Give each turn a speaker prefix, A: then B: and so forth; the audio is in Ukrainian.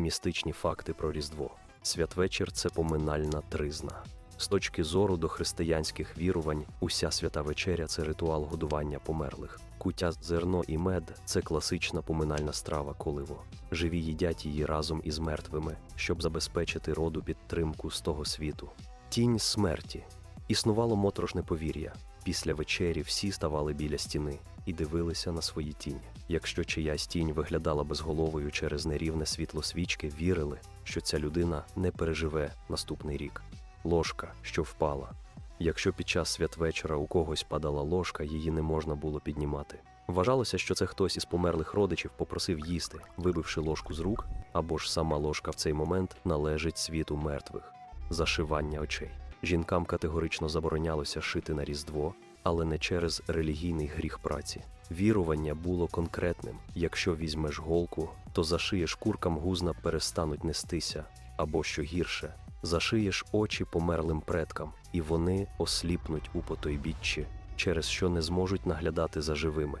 A: містичні факти про Різдво. Святвечір це поминальна тризна. З точки зору до християнських вірувань, уся свята вечеря це ритуал годування померлих. Куття, зерно і мед це класична поминальна страва коливо. Живі їдять її разом із мертвими, щоб забезпечити роду підтримку з того світу. Тінь смерті. Існувало моторошне повір'я. Після вечері всі ставали біля стіни і дивилися на свої тіні. Якщо чиясь тінь виглядала безголовою через нерівне світло свічки, вірили, що ця людина не переживе наступний рік. Ложка, що впала. Якщо під час святвечора у когось падала ложка, її не можна було піднімати. Вважалося, що це хтось із померлих родичів попросив їсти, вибивши ложку з рук, або ж сама ложка в цей момент належить світу мертвих. Зашивання очей. Жінкам категорично заборонялося шити на Різдво, але не через релігійний гріх праці. Вірування було конкретним: якщо візьмеш голку, то зашиєш куркам гузна перестануть нестися, або що гірше, зашиєш очі померлим предкам, і вони осліпнуть у потойбіччі, через що не зможуть наглядати за живими.